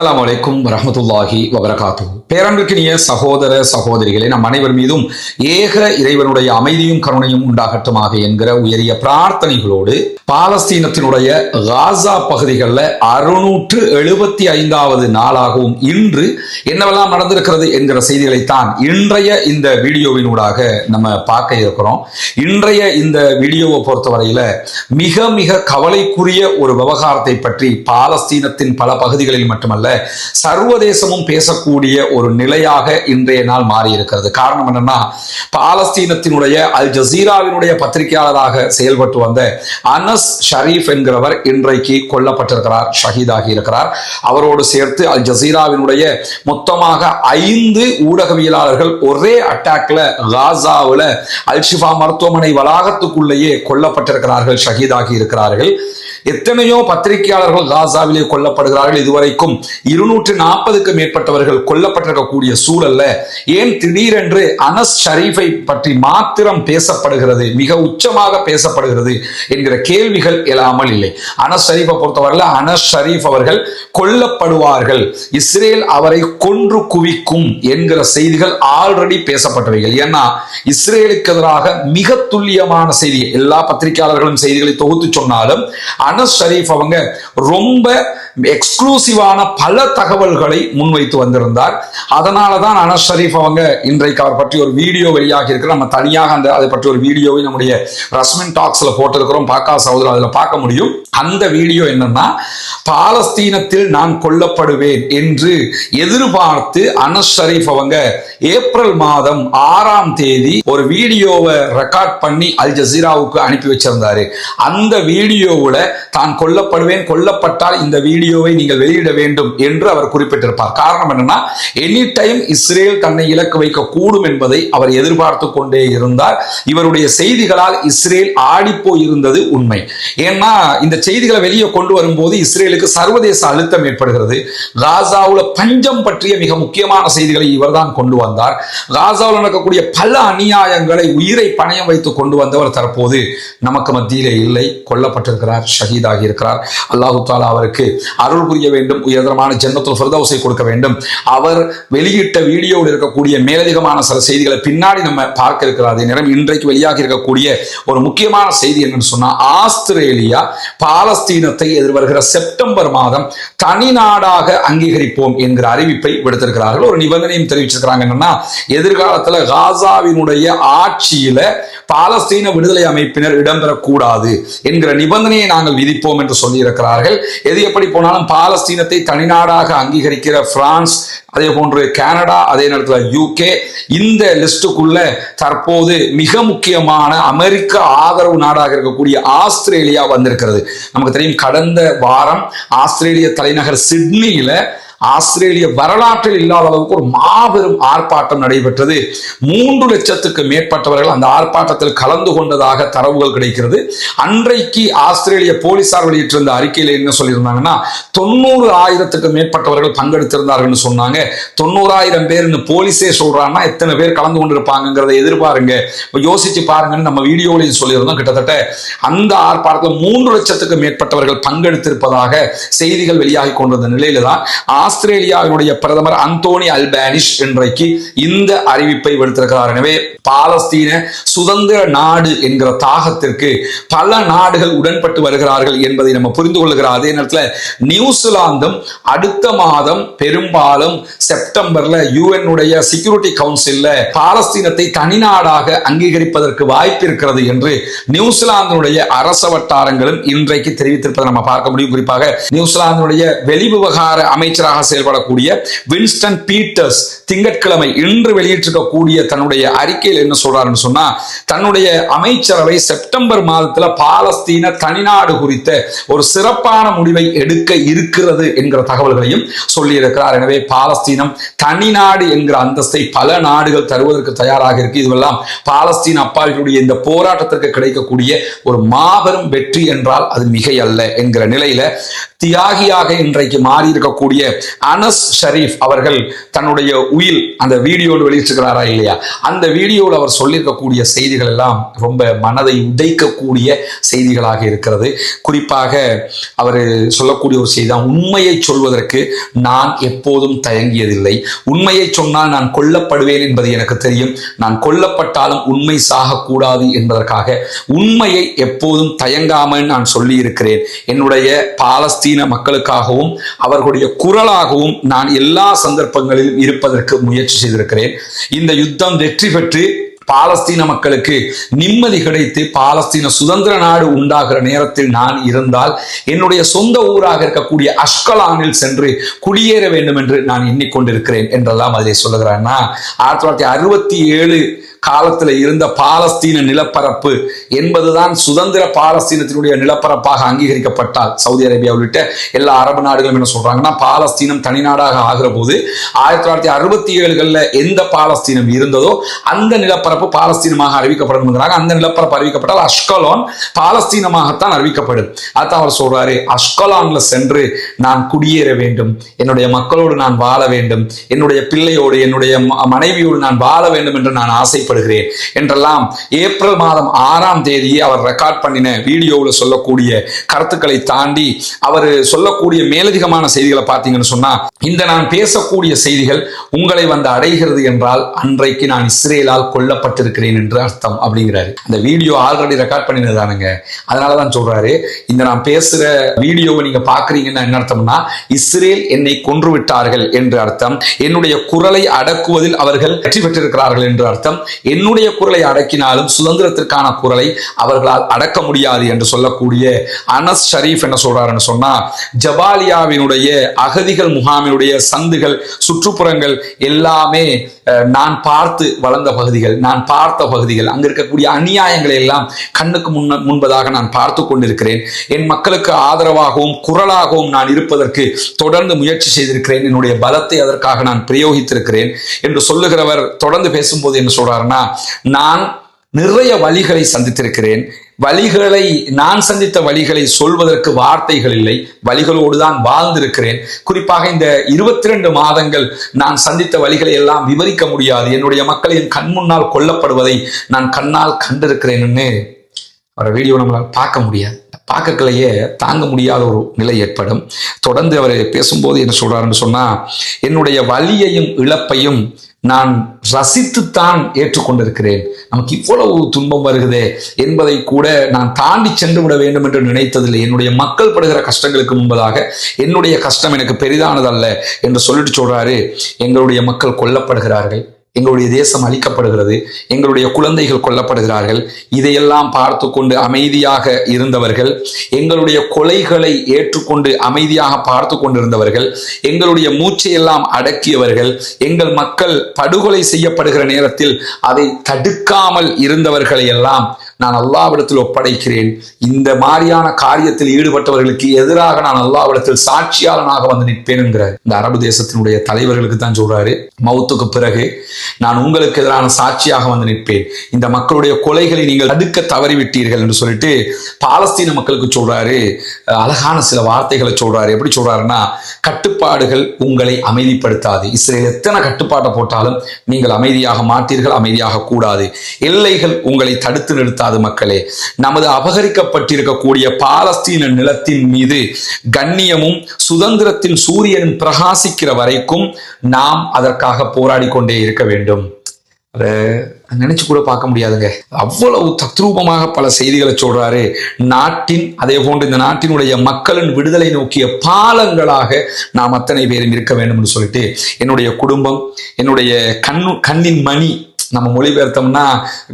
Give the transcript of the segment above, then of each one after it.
அலாம் வலைக்கும் வரஹ்மத்துல்லாஹி வபரகாத்து பேரன்பிற்கினிய சகோதர சகோதரிகளே நம் அனைவர் மீதும் ஏக இறைவனுடைய அமைதியும் கருணையும் உண்டாகட்டுமாக என்கிற உயரிய பிரார்த்தனைகளோடு பாலஸ்தீனத்தினுடைய காசா பகுதிகளில் அறுநூற்று எழுபத்தி ஐந்தாவது நாளாகவும் இன்று என்னவெல்லாம் நடந்திருக்கிறது என்கிற செய்திகளைத்தான் இன்றைய இந்த வீடியோவினூடாக நம்ம பார்க்க இருக்கிறோம். இன்றைய இந்த வீடியோவை பொறுத்தவரையில மிக மிக கவலைக்குரிய ஒரு விவகாரத்தை பற்றி பாலஸ்தீனத்தின் பல பகுதிகளில் மட்டுமல்ல சர்வதேசமும் பேசக்கூடிய ஒரு நிலையாக இன்றைய நாள் மாறி இருக்கிறது காரணம் என்னன்னா பாலஸ்தீனத்தினுடைய அல் ஜசீராவினுடைய பத்திரிகையாளராக செயல்பட்டு வந்த அனஸ் ஷரீப் என்கிறவர் இன்றைக்கு கொல்லப்பட்டிருக்கிறார் ஷஹீதாகி இருக்கிறார். அவரோடு சேர்த்து அல் ஜசீராவினுடைய மொத்தமாக ஐந்து ஊடகவியலாளர்கள் ஒரே அட்டாக்ல காசாவில் அல் ஷிஃபா மருத்துவமனை வளாகத்துக்குள்ளேயே கொல்லப்பட்டிருக்கிறார்கள் ஷஹீதாகி இருக்கிறார்கள். எத்தனையோ பத்திரிகையாளர்கள் காசாவிலே கொல்லப்படுகிறார்கள். இதுவரைக்கும் இருநூற்று நாற்பதுக்கு மேற்பட்டவர்கள் கொல்லப்பட்டிருக்கக்கூடிய சூழல்ல ஏன் திடீரென்று அனஸ் ஷரீஃபை பற்றி மாத்திரம் பேசப்படுகிறது மிக உச்சமாக பேசப்படுகிறது என்கிற கேள்விகள் எழாமல் இல்லை. அனஸ் ஷரீஃபை பொறுத்தவரையில் அனஸ் ஷரீஃப் அவர்கள் கொல்லப்படுவார்கள். இஸ்ரேல் அவரை கொன்று குவிக்கும் என்கிற செய்திகள் ஆல்ரெடி பேசப்பட்டவைகள் ஏன்னா இஸ்ரேலுக்கு எதிராக மிக துல்லியமான செய்தி எல்லா பத்திரிகையாளர்களும் செய்திகளை தொகுத்து சொன்னாலும் அனஸ் ஷரீஃப் அவங்க ரொம்ப எக்ஸ்க்ளூசிவான பல தகவல்களை முன்வைத்து வந்திருந்தார். அதனால தான் அனஸ் ஷரீஃப் அவங்க இன்றைக்கு அவர் பற்றி ஒரு வீடியோ வெளியாகி இருக்கிற நம்ம தனியாக அந்த அதை பற்றி ஒரு வீடியோவை நம்முடைய ரஸ்மின் டாக்ஸில் போட்டிருக்கிறோம். பாக்கா சகோதரர் அதில் பார்க்க முடியும். அந்த வீடியோ என்னன்னா பாலஸ்தீனத்தில் நான் கொல்லப்படுவேன் என்று எதிர்பார்த்து அனஸ் ஷரீஃப் அவங்க ஏப்ரல் மாதம் ஆறாம் தேதி ஒரு வீடியோவை ரெக்கார்ட் பண்ணி அல் ஜசீராவுக்கு அனுப்பி வச்சிருந்தாரு. அந்த வீடியோவில் தான் கொல்லப்படுவேன் கொல்லப்பட்டால் இந்த வீடியோ வீடியோவை நீங்கள் வெளியிட வேண்டும் என்று அவர் குறிப்பிட்டிருப்பார். காரணம் என்னன்னா எனி டைம் இஸ்ரேல் தன்னை இலக்கு வைக்க கூடும் என்பதை அவர் எதிர்பார்த்து கொண்டே இருந்தார். இவருடைய செய்திகளால் இஸ்ரேல் ஆடிப்போய் இருந்தது உண்மை. ஏன்னா இந்த செய்திகளை வெளியே கொண்டு வரும்போது இஸ்ரேலுக்கு சர்வதேச அழுத்தம் ஏற்படுகிறது. காசாவுல பஞ்சம் பற்றிய மிக முக்கியமான செய்திகளை இவர்தான் கொண்டு வந்தார். காசாவில் நடக்கக்கூடிய பல அநியாயங்களை உயிரை பணயம் வைத்து கொண்டு வந்தவர் தற்போது நமக்கு மத்தியிலே இல்லை கொல்லப்பட்டிருக்கிறார் ஷஹீதாகி இருக்கிறார். அல்லாஹு தாலா அவருக்கு அருள் புரிய வேண்டும் உயர்தரமான ஜன்னத்துல் ஃபிர்தௌஸை கொடுக்க வேண்டும். அவர் வெளியிட்ட வீடியோவில் இருக்கக்கூடிய மேலதிகமான சில செய்திகளை பின்னாடி நம்ம பார்க்க இருக்கிறார். அதே நேரம் இன்றைக்கு வெளியாக இருக்கக்கூடிய ஒரு முக்கியமான செய்தி என்னன்னு சொன்னா ஆஸ்திரேலியா பாலஸ்தீனத்தை எதிர்வருகிற செப்டம்பர் மாதம் தனி நாடாக அங்கீகரிப்போம் என்கிற அறிவிப்பை விடுத்திருக்கிறார்கள். ஒரு நிபந்தனையும் தெரிவிச்சிருக்கிறாங்க என்னன்னா எதிர்காலத்தில் காசாவினுடைய ஆட்சியில பாலஸ்தீன விடுதலை அமைப்பினர் இடம்பெறக்கூடாது என்கிற நிபந்தனையை நாங்கள் விதிப்போம் என்று சொல்லியிருக்கிறார்கள். எது எப்படி போனாலும் பாலஸ்தீனத்தை தனிநாடாக அங்கீகரிக்கிற பிரான்ஸ் அதே போன்று கனடா அதே நேரத்தில் யூகே இந்த லிஸ்டுக்குள்ள தற்போது மிக முக்கியமான அமெரிக்க ஆதரவு நாடாக இருக்கக்கூடிய ஆஸ்திரேலியா வந்திருக்கிறது. நமக்கு தெரியும் கடந்த வாரம் ஆஸ்திரேலிய தலைநகர் சிட்னியில ஆஸ்திரேலிய வரலாற்றில் இல்லாத அளவுக்கு ஒரு மாபெரும் ஆர்ப்பாட்டம் நடைபெற்றது. மூன்று லட்சத்துக்கு மேற்பட்டவர்கள் அந்த ஆர்ப்பாட்டத்தில் கலந்து கொண்டதாக தரவுகள் கிடைக்கிறது. அன்றைக்கு ஆஸ்திரேலிய போலீசார் வெளியிட்டிருந்த அறிக்கையில் என்ன சொல்லியிருந்தாங்கன்னா தொண்ணூறு ஆயிரத்துக்கு மேற்பட்டவர்கள் பங்கெடுத்திருந்தார்கள் சொன்னாங்க. தொண்ணூறாயிரம் பேர் போலீஸே சொல்றாங்கன்னா எத்தனை பேர் கலந்து கொண்டிருப்பாங்கிறத எதிர்பாருங்க. யோசிச்சு பாருங்கன்னு நம்ம வீடியோவில் சொல்லியிருந்தோம் கிட்டத்தட்ட. அந்த ஆர்ப்பாட்டத்தில் மூன்று லட்சத்துக்கு மேற்பட்டவர்கள் பங்கெடுத்திருப்பதாக செய்திகள் வெளியாகி கொண்டிருந்த நிலையில தான் ஆஸ்திரேலியாவினுடைய பிரதமர் அந்தோனி அல்பானிஷ் இன்றைக்கு இந்த அறிவிப்பை விடுத்திருக்கிறார். எனவே பாலஸ்தீன சுதந்திர நாடு என்கிற தாகத்திற்கு பல நாடுகள் உடன்பட்டு வருகிறார்கள் என்பதை நம்ம புரிந்து கொள்கிற அதே நேரத்தில் நியூசிலாந்தும் அடுத்த மாதம் பெரும்பாலும் செப்டம்பர்ல யூஎன்னுடைய செக்யூரிட்டி கவுன்சில்ல பாலஸ்தீனத்தை தனிநாடாக அங்கீகரிப்பதற்கு வாய்ப்பு இருக்கிறது என்று நியூசிலாந்தினுடைய அரச வட்டாரங்களும் இன்றைக்கு தெரிவித்திருப்பதை நம்ம பார்க்க முடியும். குறிப்பாக நியூசிலாந்தினுடைய வெளிவிவகார அமைச்சராக செயல்படக்கூடிய வின்ஸ்டன் பீட்டர்ஸ் திங்கட்கிழமை இன்று வெளியிட்டிருக்கக்கூடிய தன்னுடைய அறிக்கையில் என்ன சொல்றாருன்னு சொன்னா தன்னுடைய அமைச்சரவை செப்டம்பர் மாதத்துல பாலஸ்தீன தனிநாடு குறித்த ஒரு சிறப்பான முடிவை எடுக்க இருக்கிறது என்கிற தகவல்களையும் சொல்லியிருக்கிறார். எனவே பாலஸ்தீனம் தனிநாடு என்கிற அந்தஸ்தை பல நாடுகள் தருவதற்கு தயாராக இருக்கு. இதுவெல்லாம் பாலஸ்தீன் அப்பாவிகளுடைய இந்த போராட்டத்திற்கு கிடைக்கக்கூடிய ஒரு மாபெரும் வெற்றி என்றால் அது மிகை அல்ல என்கிற நிலையில தியாகியாக இன்றைக்கு மாறி இருக்கக்கூடிய அனஸ் ஷரீஃப் அவர்கள் தன்னுடைய உயில் அந்த வீடியோவில் வெளியிட்டிருக்கிறாரா இல்லையா? அந்த வீடியோவில் அவர் சொல்லியிருக்கக்கூடிய செய்திகள் எல்லாம் ரொம்ப மனதை உதைக்கக்கூடிய செய்திகளாக இருக்கிறது. குறிப்பாக அவர் சொல்லக்கூடிய ஒரு செய்தி தான் உண்மையை சொல்வதற்கு நான் எப்போதும் தயங்கியதில்லை. உண்மையை சொன்னால் நான் கொல்லப்படுவேன் என்பது எனக்கு தெரியும். நான் கொல்லப்பட்டாலும் உண்மை சாகக்கூடாது என்பதற்காக உண்மையை எப்போதும் தயங்காமல் நான் சொல்லியிருக்கிறேன். என்னுடைய பாலஸ்தீன மக்களுக்காகவும் அவர்களுடைய குரலாக குரலாகவும் நான் எல்லா சந்தர்ப்பங்களிலும் இருப்பதற்கு முயற்சி செய்திருக்கிறேன். இந்த யுத்தம் வெற்றி பெற்று பாலஸ்தீன மக்களுக்கு நிம்மதி கிடைத்து பாலஸ்தீன சுதந்திர நாடு உண்டாகிற நேரத்தில் நான் இருந்தால் என்னுடைய சொந்த ஊராக இருக்கக்கூடிய அஷ்கலானில் சென்று குடியேற வேண்டும் என்று நான் எண்ணிக்கொண்டிருக்கிறேன் என்றெல்லாம் அதிலே சொல்லுகிறான்னா ஆயிரத்தி தொள்ளாயிரத்தி அறுபத்தி ஏழு காலத்தில் இருந்த பாலஸ்தீன நிலப்பரப்பு என்பதுதான் சுதந்திர பாலஸ்தீனத்தினுடைய நிலப்பரப்பாக அங்கீகரிக்கப்பட்டால். சவுதி அரேபியா உள்ளிட்ட எல்லா அரபு நாடுகளும் என்ன சொல்றாங்கன்னா பாலஸ்தீனம் தனிநாடாக ஆகிற போது ஆயிரத்தி தொள்ளாயிரத்தி அறுபத்தி ஏழுகளில் எந்த பாலஸ்தீனம் இருந்ததோ அந்த நிலப்பரப்பு நிலப்பரப்பு பாலஸ்தீனமாக அறிவிக்கப்படும் அந்த நிலப்பரப்பு அறிவிக்கப்பட்டால் அஷ்கலோன் பாலஸ்தீனமாகத்தான் அறிவிக்கப்படும். அதான் அவர் சொல்றாரு அஷ்கலான்ல சென்று நான் குடியேற வேண்டும். என்னுடைய மக்களோடு நான் வாழ வேண்டும். என்னுடைய பிள்ளையோடு என்னுடைய மனைவியோடு நான் வாழ வேண்டும் என்று நான் ஆசைப்படுகிறேன். என்றெல்லாம் ஏப்ரல் மாதம் ஆறாம் தேதி அவர் ரெக்கார்ட் பண்ணின வீடியோவில் சொல்லக்கூடிய கருத்துக்களை தாண்டி அவர் சொல்லக்கூடிய மேலதிகமான செய்திகளை பார்த்தீங்கன்னு சொன்னா இந்த நான் பேசக்கூடிய செய்திகள் உங்களை வந்து அடைகிறது என்றால் அன்றைக்கு நான் இஸ்ரேலால் கொல்ல கொல்லப்பட்டிருக்கிறேன் என்று அர்த்தம் அப்படிங்கிறாரு. இந்த வீடியோ ஆல்ரெடி ரெக்கார்ட் பண்ணினதானுங்க அதனால தான் சொல்றாரு இந்த நான் பேசுற வீடியோவை நீங்க பாக்குறீங்கன்னா என்ன அர்த்தம்னா இஸ்ரேல் என்னை கொன்று விட்டார்கள் என்று அர்த்தம். என்னுடைய குரலை அடக்குவதில் அவர்கள் வெற்றி பெற்றிருக்கிறார்கள் என்று அர்த்தம். என்னுடைய குரலை அடக்கினாலும் சுதந்திரத்திற்கான குரலை அவர்களால் அடக்க முடியாது என்று சொல்லக்கூடிய அனஸ் ஷரீஃப் என்ன சொல்றாருன்னு சொன்னா ஜபாலியாவினுடைய அகதிகள் முகாமினுடைய சந்துகள் சுற்றுப்புறங்கள் எல்லாமே நான் பார்த்து வளர்ந்த பகுதிகள். நான் பார்த்த பகுதிகள் அங்க இருக்கக்கூடிய அநியாயங்களை எல்லாம் கண்ணுக்கு முன்ன முன்பதாக நான் பார்த்து கொண்டிருக்கிறேன். என் மக்களுக்கு ஆதரவாகவும் குரலாகவும் நான் இருப்பதற்கு தொடர்ந்து முயற்சி செய்திருக்கிறேன். என்னுடைய பலத்தை அதற்காக நான் பிரயோகித்திருக்கிறேன் என்று சொல்லுகிறவர் தொடர்ந்து பேசும்போது என்ன சொல்றாருன்னா நான் நிறைய வழிகளை சந்தித்திருக்கிறேன். வழிகளை நான் சந்தித்த வழிகளை சொல்வதற்கு வார்த்தைகள் இல்லை. வழிகளோடு தான் வாழ்ந்திருக்கிறேன். குறிப்பாக இந்த இருபத்தி ரெண்டு மாதங்கள் நான் சந்தித்த வழிகளை எல்லாம் விவரிக்க முடியாது. என்னுடைய மக்கள் என் கண் முன்னால் கொல்லப்படுவதை நான் கண்ணால் கண்டிருக்கிறேன்னு அவரை வீடியோ நம்மளால் பார்க்க முடியாது. பார்க்கக்கலையே தாங்க முடியாத ஒரு நிலை ஏற்படும். தொடர்ந்து அவர் பேசும்போது என்ன சொல்றாருன்னு சொன்னா என்னுடைய வலியையும் இழப்பையும் நான் ரசித்துத்தான் ஏற்றுக்கொண்டிருக்கிறேன். நமக்கு இவ்வளவு துன்பம் வருகிறதே. என்பதை கூட நான் தாண்டி சென்று விட வேண்டும் என்று நினைத்ததில்லை. என்னுடைய மக்கள் படுகிற கஷ்டங்களுக்கு முன்பதாக என்னுடைய கஷ்டம் எனக்கு பெரிதானதல்ல என்று சொல்லிட்டு சொல்றாரு. எங்களுடைய மக்கள் கொல்லப்படுகிறார்கள். எங்களுடைய தேசம் அழிக்கப்படுகிறது எங்களுடைய குழந்தைகள் கொல்லப்படுகிறார்கள். இதையெல்லாம் பார்த்து கொண்டு அமைதியாக இருந்தவர்கள் எங்களுடைய கொலைகளை ஏற்றுக்கொண்டு அமைதியாக பார்த்து கொண்டிருந்தவர்கள் எங்களுடைய மூச்சையெல்லாம் அடக்கியவர்கள் எங்கள் மக்கள் படுகொலை செய்யப்படுகிற நேரத்தில் அதை தடுக்காமல் இருந்தவர்களை எல்லாம் நான் அல்லாவிடத்தில் ஒப்படைக்கிறேன். இந்த மாதிரியான காரியத்தில் ஈடுபட்டவர்களுக்கு எதிராக நான் அல்லாவிடத்தில் சாட்சியாளனாக வந்து நிற்பேன் இந்த அரபு தேசத்தினுடைய தலைவர்களுக்கு தான் சொல்றாரு. மௌத்துக்கு பிறகு நான் உங்களுக்கு எதிரான சாட்சியாக வந்து நிற்பேன். இந்த மக்களுடைய கொலைகளை நீங்கள் தடுக்க தவறிவிட்டீர்கள் என்று சொல்லிட்டு பாலஸ்தீன மக்களுக்கு சொல்றாரு. அழகான சில வார்த்தைகளை சொல்றாரு. எப்படி சொல்றாருன்னா கட்டுப்பாடுகள் உங்களை அமைதிப்படுத்தாது. இஸ்ரேல் எத்தனை கட்டுப்பாட்டை போட்டாலும் நீங்கள் அமைதியாக மாட்டீர்கள் அமைதியாக கூடாது. எல்லைகள் உங்களை தடுத்து நிறுத்தாது. மக்களே. நமது அபகரிக்கப்பட்டிருக்கக்கூடிய பாலஸ்தீன நிலத்தின் மீது கண்ணியமும் சுதந்திரத்தின் சூரியன் பிரகாசிக்கிற வரைக்கும் நாம் அதற்காக போராடி கொண்டே இருக்க வேண்டும். அதை நினைச்சு கூட பார்க்க முடியாதுங்க. அவ்வளவு தத்ரூபமாக பல செய்திகளை சொல்றாரு. நாட்டின் அதே போன்று இந்த நாட்டினுடைய மக்களின் விடுதலை நோக்கிய பாலங்களாக நாம் அத்தனை பேரும் இருக்க வேண்டும் சொல்லிட்டு என்னுடைய குடும்பம் என்னுடைய கண்ணு கண்ணின் மணி நம்ம மொழிபெயர்த்தோம்னா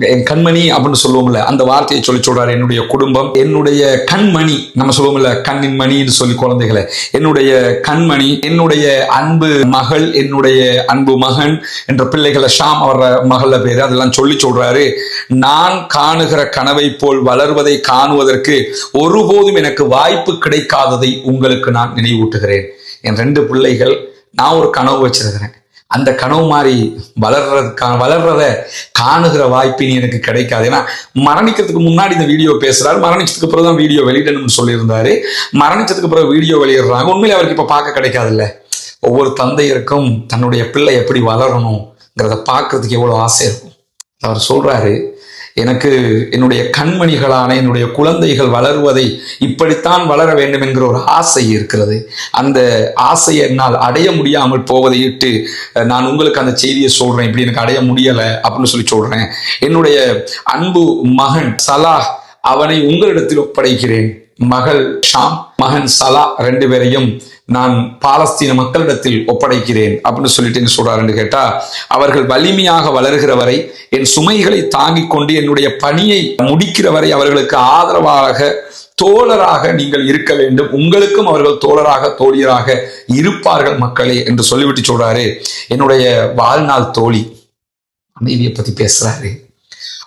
என் கண்மணி அப்படின்னு சொல்லுவோம்ல அந்த வார்த்தையை சொல்லி சொல்றாரு என்னுடைய குடும்பம். என்னுடைய கண்மணி நம்ம சொல்லுவோம்ல கண்ணின் மணின்னு சொல்லி குழந்தைகளை. என்னுடைய கண்மணி என்னுடைய அன்பு மகள் என்னுடைய அன்பு மகன் என்ற பிள்ளைகளை ஷாம் அவர் மகள பேரு அதெல்லாம் சொல்லி சொல்றாரு. நான் காணுகிற கனவை போல் வளர்வதை காணுவதற்கு ஒருபோதும் எனக்கு வாய்ப்பு கிடைக்காததை உங்களுக்கு நான் நினைவூட்டுகிறேன். என் ரெண்டு பிள்ளைகள் நான் ஒரு கனவு வச்சிருக்கிறேன். அந்த கனவு மாதிரி வளர்றதுக்கான வளர்றத காணுகிற வாய்ப்பு நீ எனக்கு கிடைக்காது. ஏன்னா மரணிக்கிறதுக்கு முன்னாடி இந்த வீடியோ பேசுறாரு. மரணிச்சதுக்கு பிறகு தான் வீடியோ வெளியிடணும்னு சொல்லியிருந்தாரு. மரணிச்சதுக்கு பிறகு வீடியோ வெளியிடுறாங்க. உண்மையிலே அவருக்கு இப்போ பார்க்க கிடைக்காதுல்ல. ஒவ்வொரு தந்தையருக்கும் தன்னுடைய பிள்ளை எப்படி வளரணுங்கிறத பார்க்கறதுக்கு எவ்வளோ ஆசை இருக்கும். அவர் சொல்றாரு எனக்கு என்னுடைய கண்மணிகளான என்னுடைய குழந்தைகள் வளருவதை இப்படித்தான் வளர வேண்டும் என்கிற ஒரு ஆசை இருக்கிறது. அந்த ஆசையை என்னால் அடைய முடியாமல் போவதை இட்டு நான் உங்களுக்கு அந்த செய்தியை சொல்றேன். இப்படி எனக்கு அடைய முடியலை அப்படின்னு சொல்லி சொல்றேன். என்னுடைய அன்பு மகன் சலா அவனை உங்களிடத்தில் ஒப்படைக்கிறேன். மகள் ஷாம் மகன் சலா ரெண்டு பேரையும் நான் பாலஸ்தீன மக்களிடத்தில் ஒப்படைக்கிறேன் அப்படின்னு சொல்லிட்டு என்ன சொல்றாருன்னு கேட்டா அவர்கள் வலிமையாக வளர்கிற வரை என் சுமைகளை தாங்கிக் கொண்டு என்னுடைய பணியை முடிக்கிற வரை அவர்களுக்கு ஆதரவாக தோழராக நீங்கள் இருக்க வேண்டும். உங்களுக்கும் அவர்கள் தோழராக தோழியராக இருப்பார்கள் மக்களே என்று சொல்லிவிட்டு சொல்றாரு. என்னுடைய வாழ்நாள் தோழி அமைதியை பத்தி பேசுறாரு.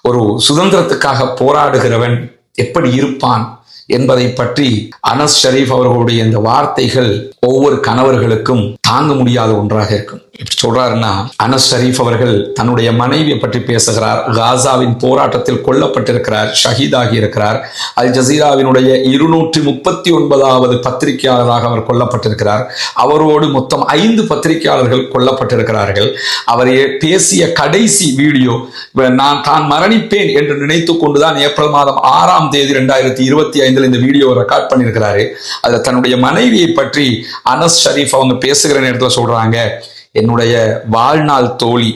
ஒரு சுதந்திரத்துக்காக போராடுகிறவன் எப்படி இருப்பான்? என்பதை பற்றி அனஸ் ஷரீஃப் அவர்களுடைய இந்த வார்த்தைகள் ஒவ்வொரு கணவர்களுக்கும் தாங்க முடியாத ஒன்றாக இருக்கும். எப்படி சொல்றாருன்னா அனஸ் ஷரீஃப் அவர்கள் தன்னுடைய மனைவியை பற்றி பேசுகிறார் காசாவின் போராட்டத்தில் கொல்லப்பட்டிருக்கிறார் ஷஹீதாகி இருக்கிறார் அல் ஜசீராவினுடைய இருநூற்றி முப்பத்தி ஒன்பதாவது பத்திரிகையாளராக அவர் கொல்லப்பட்டிருக்கிறார். அவரோடு மொத்தம் ஐந்து பத்திரிகையாளர்கள் கொல்லப்பட்டிருக்கிறார்கள். அவர் பேசிய கடைசி வீடியோ நான் தான் மரணிப்பேன் என்று நினைத்து கொண்டுதான் ஏப்ரல் மாதம் ஆறாம் தேதி ரெண்டாயிரத்தி இருபத்தி ஐந்தில் இந்த வீடியோ ரெக்கார்ட் பண்ணியிருக்கிறாரு. அதில் தன்னுடைய மனைவியை பற்றி அனஸ் ஷரீஃப் அவங்க பேசுகிற நேரத்தில் சொல்றாங்க என்னுடைய வாழ்நாள் தோழி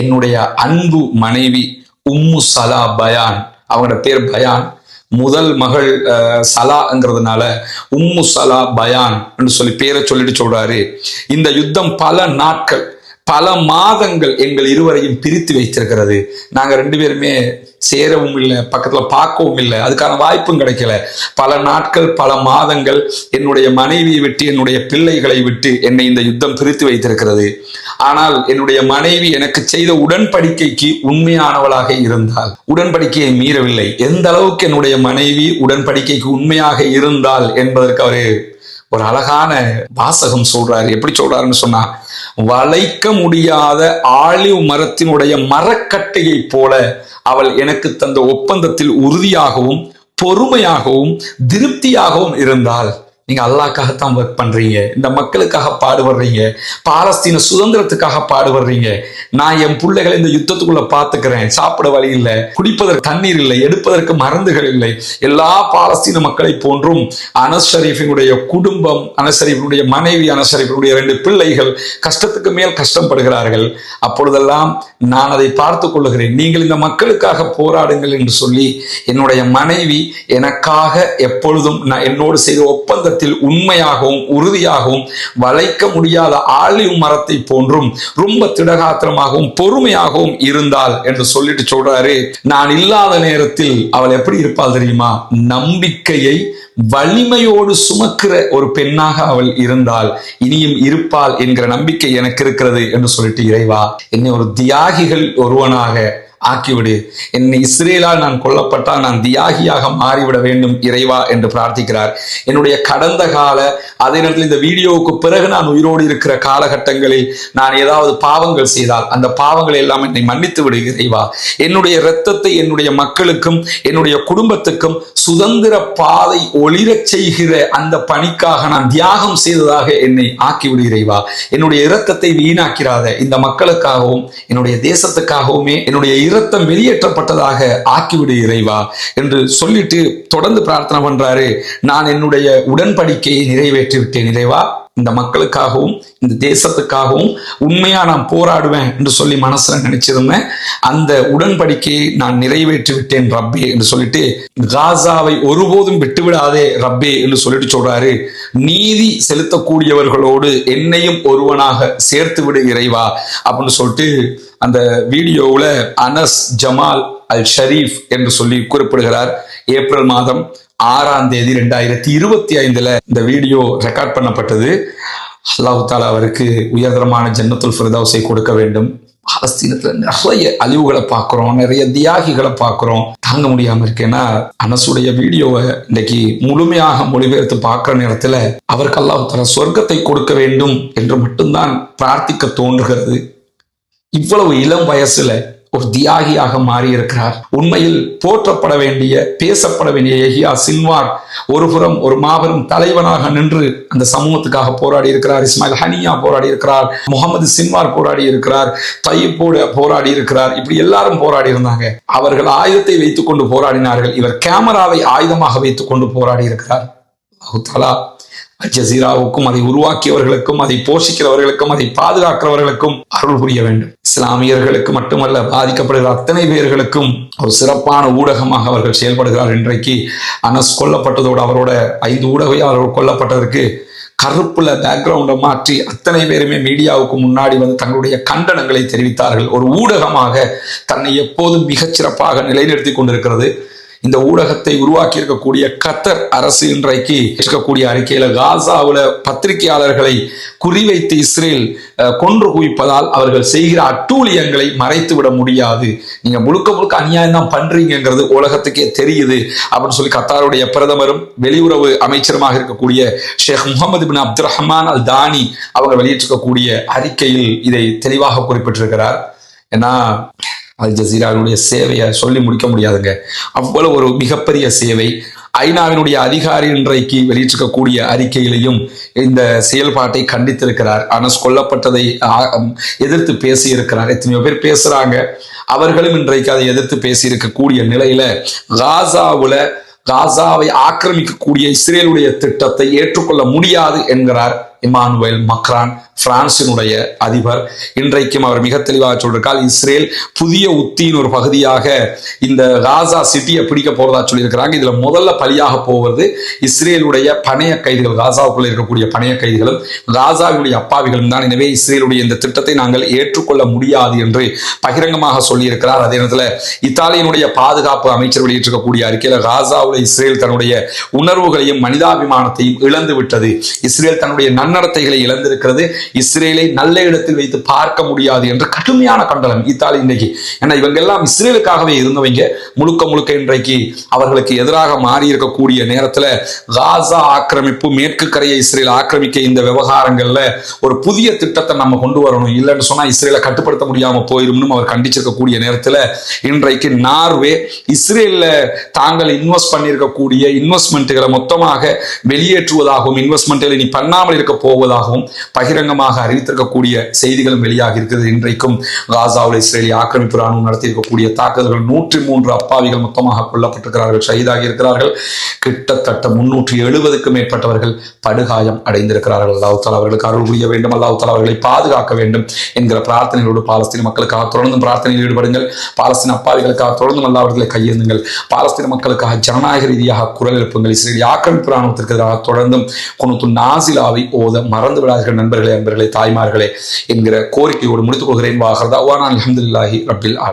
என்னுடைய அன்பு மனைவி உம்மு சலா பயான் அவங்களோட பேர் பயான். முதல் மகள் சலாங்கிறதுனால உம்மு சலா பயான் என்று சொல்லி பேரை சொல்லிட்டு சொல்றாரு. இந்த யுத்தம் பல நாட்கள் பல மாதங்கள் எங்கள் இருவரையும் பிரித்து வைத்திருக்கிறது. நாங்க ரெண்டு பேருமே சேரவும் இல்லை பக்கத்துல பார்க்கவும் இல்லை. அதுக்கான வாய்ப்பும் கிடைக்கல. பல நாட்கள் பல மாதங்கள் என்னுடைய மனைவியை விட்டு என்னுடைய பிள்ளைகளை விட்டு என்னை இந்த யுத்தம் பிரித்து வைத்திருக்கிறது. ஆனால் என்னுடைய மனைவி எனக்கு செய்த உடன்படிக்கைக்கு உண்மையானவளாக இருந்தால் உடன்படிக்கையை மீறவில்லை. எந்த அளவுக்கு என்னுடைய மனைவி உடன்படிக்கைக்கு உண்மையாக இருந்தால் என்பதற்கு அவரு ஒரு அழகான வாசகம் சொல்றாரு. எப்படி சொல்றாருன்னு சொன்னா வளைக்க முடியாத ஆலிவ் மரத்தினுடைய மரக்கட்டையைப் போல அவள் எனக்கு தந்த ஒப்பந்தத்தில் உறுதியாகவும் பொறுமையாகவும் திருப்தியாகவும் இருந்தாள். நீங்க அல்லாக்காகத்தான் ஒர்க் பண்றீங்க. இந்த மக்களுக்காக பாடுபடுறீங்க. பாலஸ்தீன சுதந்திரத்துக்காக பாடுபடுறீங்க. நான் என் பிள்ளைகளை இந்த யுத்தத்துக்குள்ள பாத்துக்கிறேன் சாப்பிட வழி இல்லை. குடிப்பதற்கு தண்ணீர் இல்லை. எடுப்பதற்கு மருந்துகள் இல்லை. எல்லா பாலஸ்தீன மக்களை போன்றும் அனஸ் ஷரீஃபினுடைய குடும்பம் அனஸ் ஷரீஃபினுடைய மனைவி அனஸ் ஷரீஃபினுடைய ரெண்டு பிள்ளைகள் கஷ்டத்துக்கு மேல் கஷ்டப்படுகிறார்கள். அப்பொழுதெல்லாம் நான் அதை பார்த்து கொள்ளுகிறேன். நீங்கள் இந்த மக்களுக்காக போராடுங்கள் என்று சொல்லி என்னுடைய மனைவி எனக்காக எப்பொழுதும் நான் என்னோடு செய்த ஒப்பந்தத்தில் உண்மையாகவும் உறுதியாகவும் வளைக்க முடியாத ஆலிவ் மரத்தை போன்றும் ரொம்ப திடகாத்திரமாகவும் பொறுமையாகவும் இருந்தால் என்று சொல்லிட்டு சொல்றாரு. நான் இல்லாத நேரத்தில் அவள் எப்படி இருப்பாள் தெரியுமா? நம்பிக்கையை வலிமையோடு சுமக்கிற ஒரு பெண்ணாக அவள் இருந்தால் இனியும் இருப்பாள் என்கிற நம்பிக்கை எனக்கு இருக்கிறது என்று சொல்லிட்டு இறைவா என்னை ஒரு தியாகிகள் ஒருவனாக ஆக்கிவிடு. என்னை இஸ்ரேலால் நான் கொல்லப்பட்டால் நான் தியாகியாக மாறிவிட வேண்டும் இறைவா என்று பிரார்த்திக்கிறார். என்னுடைய கடந்த கால அதே நேரத்தில் இந்த வீடியோவுக்கு பிறகு நான் உயிரோடு இருக்கிற காலகட்டங்களில் நான் ஏதாவது பாவங்கள் செய்தால் அந்த பாவங்களை எல்லாம் என்னை மன்னித்து விடு இறைவா. என்னுடைய இரத்தத்தை என்னுடைய மக்களுக்கும் என்னுடைய குடும்பத்துக்கும் சுதந்திர பாதை ஒளிரச் செய்கிற அந்த பணிக்காக நான் தியாகம் செய்ததாக என்னை ஆக்கிவிடு இறைவா. என்னுடைய இரத்தத்தை வீணாக்கிறாத இந்த மக்களுக்காகவும் என்னுடைய தேசத்துக்காகவுமே என்னுடைய இரத்தம் வெளியேற்றப்பட்டதாக ஆக்கிவிடு இறைவா என்று சொல்லிட்டு தொடர்ந்து பிரார்த்தனை பண்றாரு. நான் என்னுடைய உடன்படிக்கையை நிறைவேற்றி விட்டேன் இறைவா. இந்த மக்களுக்காகவும் இந்த தேசத்துக்காகவும் உண்மையா நான் போராடுவேன் என்று சொல்லி மனசுல நினைச்சிருந்தேன் அந்த உடன்படிக்கையை நான் நிறைவேற்றி விட்டேன் ரப்பே என்று சொல்லிட்டு காசாவை ஒருபோதும் விட்டுவிடாதே ரப்பே என்று சொல்லிட்டு சொல்றாரு. நீதி செலுத்தக்கூடியவர்களோடு என்னையும் ஒருவனாக சேர்த்து விடு இறைவா அப்படின்னு சொல்லிட்டு அந்த வீடியோவுல அனஸ் ஜமால் அல் ஷரீஃப் என்று சொல்லி குறிப்பிடுகிறார். ஏப்ரல் மாதம் ஆறாம் தேதி ரெண்டாயிரத்தி இருபத்தி ஐந்துல இந்த வீடியோ ரெக்கார்ட் பண்ணப்பட்டது. அல்லாஹு தாலா அவருக்கு உயர்தரமான ஜன்னத்துல் ஃபிரதௌஸை கொடுக்க வேண்டும். பாலஸ்தீனத்துல நிறைய அழிவுகளை பார்க்குறோம் நிறைய தியாகிகளை பார்க்குறோம். தாங்க முடியாம இருக்கேன்னா அனசுடைய வீடியோவை இன்னைக்கு முழுமையாக மொழிபெயர்த்து பார்க்குற நேரத்துல அவருக்கு அல்லாஹ் தாலா சொர்க்கத்தை கொடுக்க வேண்டும் என்று மட்டும்தான் பிரார்த்திக்க தோன்றுகிறது. இவ்வளவு இளம் வயசுல ஒரு தியாகியாக மாறியிருக்கிறார். உண்மையில் போற்றப்பட வேண்டிய பேசப்பட வேண்டிய எஹியா சின்வார் ஒருபுறம் ஒரு மாபெரும் தலைவனாக நின்று அந்த சமூகத்துக்காக போராடி இருக்கிறார் இஸ்மாயில் ஹனியா போராடி இருக்கிறார் முகமது சின்வார் போராடி இருக்கிறார் தையப்போடு போராடி இருக்கிறார் இப்படி எல்லாரும் போராடி இருந்தாங்க அவர்கள் ஆயுதத்தை வைத்துக் கொண்டு போராடினார்கள். இவர் கேமராவை ஆயுதமாக வைத்துக் கொண்டு போராடி இருக்கிறார் அல் ஜசீராவுக்கும் அதை உருவாக்கியவர்களுக்கும் அதை போஷிக்கிறவர்களுக்கும் அதை பாதுகாக்கிறவர்களுக்கும் அருள் புரிய வேண்டும். இஸ்லாமியர்களுக்கு மட்டுமல்ல பாதிக்கப்படுகிற அத்தனை பேர்களுக்கும் ஒரு சிறப்பான ஊடகமாக அவர்கள் செயல்படுகிறார். இன்றைக்கு அனஸ் கொல்லப்பட்டதோடு அவரோட ஐந்து ஊடகையாளர்கள் கொல்லப்பட்டதற்கு கருப்புல பேக்ரவுண்டை மாற்றி அத்தனை பேருமே மீடியாவுக்கு முன்னாடி வந்து தங்களுடைய கண்டனங்களை தெரிவித்தார்கள். ஒரு ஊடகமாக தன்னை எப்போதும் மிகச்சிறப்பாக நிலைநிறுத்தி கொண்டிருக்கிறது. இந்த ஊடகத்தை உருவாக்கி இருக்கக்கூடிய கத்தர் அரசு இன்றைக்கு இருக்கக்கூடிய அறிக்கையில காசாவில் பத்திரிகையாளர்களை குறிவைத்து இஸ்ரேல் அஹ், கொன்று குவிப்பதால் அவர்கள் செய்கிற அட்டூழியங்களை மறைத்து விட முடியாது. நீங்க முழுக்க முழுக்க அநியாயம் தான் பண்றீங்கிறது உலகத்துக்கே தெரியுது அப்படின்னு சொல்லி கத்தாருடைய பிரதமரும் வெளியுறவு அமைச்சருமாக இருக்கக்கூடிய ஷேக் முகமது பின் அப்துல் ரஹ்மான் அல் தானி அவங்க வெளியிட்டிருக்கக்கூடிய அறிக்கையில் இதை தெளிவாக குறிப்பிட்டிருக்கிறார். ஏன்னா அல் ஜசீராவினுடைய சேவையை சொல்லி முடிக்க முடியாதுங்க. அவ்வளவு ஒரு மிகப்பெரிய சேவை. ஐநாவினுடைய அதிகாரி இன்றைக்கு வெளியிட்டிருக்கக்கூடிய அறிக்கையிலையும் இந்த செயல்பாட்டை கண்டித்திருக்கிறார். அனஸ் கொல்லப்பட்டதை எதிர்த்து பேசியிருக்கிறார். எத்தனையோ பேர் பேசுறாங்க. அவர்களும் இன்றைக்கு அதை எதிர்த்து பேசியிருக்கக்கூடிய நிலையில காசாவுல காசாவை ஆக்கிரமிக்கக்கூடிய இஸ்ரேலுடைய திட்டத்தை ஏற்றுக்கொள்ள முடியாது என்கிறார் இமானுவேல் மக்ரான் பிரான்சினுடைய அதிபர். இன்றைக்கும் அவர் மிக தெளிவாக சொல்லியிருக்கார் இஸ்ரேல் புதிய உத்தியின் ஒரு பகுதியாக இந்த காசா சிட்டியை பிடிக்க போறதா சொல்லியிருக்கிறாங்க. இதுல முதல்ல பலியாக போவது இஸ்ரேலுடைய பணைய கைதிகள் காசாவுக்குள்ள இருக்கக்கூடிய பணைய கைதிகளும் காசாவினுடைய அப்பாவிகளும் தான். எனவே இஸ்ரேலுடைய இந்த திட்டத்தை நாங்கள் ஏற்றுக்கொள்ள முடியாது என்று பகிரங்கமாக சொல்லியிருக்கிறார். அதே நேரத்தில் இத்தாலியினுடைய பாதுகாப்பு அமைச்சர் வெளியிட்டிருக்கக்கூடிய அறிக்கையில் காசாவுல இஸ்ரேல் தன்னுடைய உணர்வுகளையும் மனிதாபிமானத்தையும் இழந்து விட்டது இஸ்ரேல் தன்னுடைய நன்னடத்தைகளை இழந்திருக்கிறது. இஸ்ரேலை நல்ல இடத்தில் வைத்து பார்க்க முடியாது என்று கடுமையான கண்டனம் இத்தாலி இன்றைக்கு ஏன்னா இவங்க எல்லாம் இஸ்ரேலுக்காகவே இருந்தவங்க. முழுக்க முழுக்க இன்றைக்கு அவர்களுக்கு எதிராக மாறி இருக்கக்கூடிய நேரத்துல காசா ஆக்கிரமிப்பு மேற்கு கரையை இஸ்ரேல் ஆக்கிரமிக்க இந்த விவகாரங்கள்ல ஒரு புதிய திட்டத்தை நம்ம கொண்டு வரணும். இல்லைன்னு சொன்னா இஸ்ரேலை கட்டுப்படுத்த முடியாம போயிரும்னு அவர் கண்டிச்சிருக்கக்கூடிய நேரத்துல இன்றைக்கு நார்வே இஸ்ரேல்ல தாங்கள் இன்வெஸ்ட் பண்ணியிருக்கக்கூடிய இன்வெஸ்ட்மெண்ட்டுகளை மொத்தமாக வெளியேற்றுவதாகவும் இன்வெஸ்ட்மெண்ட்டுகளை நீ பண்ணாமல் இருக்க போவதாகவும் பகிரங்கமாக அறிவித்திருக்கக்கூடிய செய்திகளும் வெளியாக இருக்கிறது இன்றைக்கும். காசாவில் இஸ்ரேலிய ஆக்கிரமிப்பு ராணுவம் நடத்தியிருக்கக்கூடிய தாக்குதல்கள் நூற்றி மூன்று அப்பாவிகள் மொத்தமாக கொல்லப்பட்டிருக்கிறார்கள் ஷஹீதாகி இருக்கிறார்கள். கிட்டத்தட்ட முன்னூற்றி எழுபதுக்கும் மேற்பட்டவர்கள் படுகாயம் அடைந்திருக்கிறார்கள். அல்லாஹ் அவர்களுக்கு அருள் புரிய வேண்டும் அல்லாஹ் அவர்களை பாதுகாக்க வேண்டும் என்கிற பிரார்த்தனைகளோடு பாலஸ்தீன மக்களுக்காக தொடர்ந்தும் பிரார்த்தனையில் ஈடுபடுங்கள். பாலஸ்தீன அப்பாவிகளுக்காக தொடர்ந்தும் அல்லா அவர்களை கையேந்துங்கள். பாலஸ்தீன மக்களுக்காக ஜனநாயக ரீதியாக குரல் எழுப்புங்கள். இஸ்ரேலிய ஆக்கிரமிப்பு ராணுவத்திற்கு எதிராக தொடர்ந்தும் குணுத்து நாசிலாவை போது மறந்து விடாதீர்கள் நண்பர்களே அன்பர்களே தாய்மார்களே என்கிற கோரிக்கையோடு முடித்துக் கொள்கிறேன். வாகர்தா வானா அலமதுல்லாஹி ரபில் ஆல்